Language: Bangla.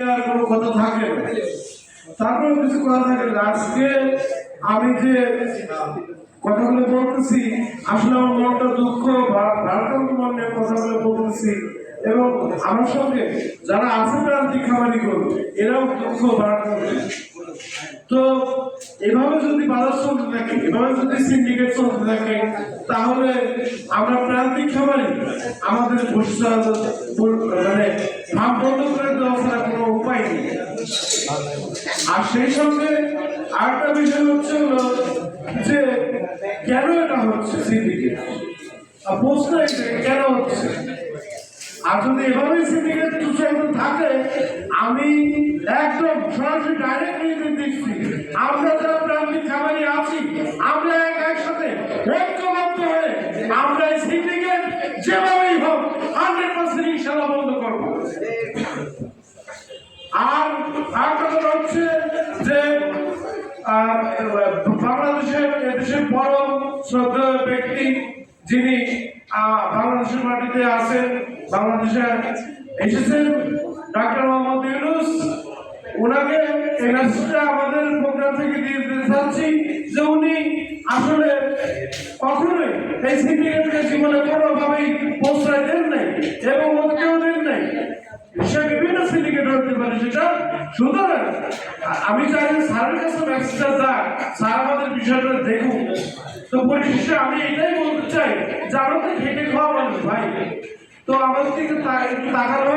আর কোনো কথা থাকে তারপরে কিছু কথা থাকে। আজকে আমি যে কথাগুলো বলতেছি, আসলে আমার মনটা দুঃখ কথাগুলো বলতেছি এবং আমার সঙ্গে যারা আছে প্রান্তিক খামারি করবে এরাও দুঃখ তো এভাবে যদি বাজার চলতে থাকে, এভাবে যদি সিন্ডিকেট চলতে থাকে, তাহলে আমরা প্রান্তিক খামারি আমাদের মানে ভাব বন্ধ করে আর সেই সঙ্গে আরেকটা বিষয় হচ্ছে হলো যে কেন এটা হচ্ছে সিন্ডিকেট? প্রশ্ন কেন হচ্ছে? আর যদি এভাবেই সিন্ডিকেট সুচাইতে থাকে, আমি একদম সরাসরি ডাইরেক্টলি দেখছি আমরা যারা প্রান্তিক খামারি আছি, আমরা এক একসাথে ঐক্যবদ্ধ হয়ে আমরা এই সিন্ডিকেট যেভাবেই বাংলাদেশের দেশের বড় শ্রদ্ধেয় ব্যক্তি যিনি বাংলাদেশের মাটিতে আছেন বাংলাদেশে এসেছেন, ডাক্তার মোহাম্মদ ইউনুস। ওনাকে এই আমাদের প্রোগ্রাম থেকে দিয়ে দিতে চাচ্ছি যে উনি আসলে কখনোই এই সিন্ডিকেটকে জীবনে কোনোভাবেই সিন্ডিকেট সেটা সুন্দর আমি চাই যে স্যারের কাছে মেসেজটা যাক, স্যার আমাদের বিষয়টা দেখুন তো পরিশেষে আমি এটাই বলতে চাই, যে আমরা তো খেটে খাওয়া মানুষ ভাই। তো আমাদের দিকে তাকানো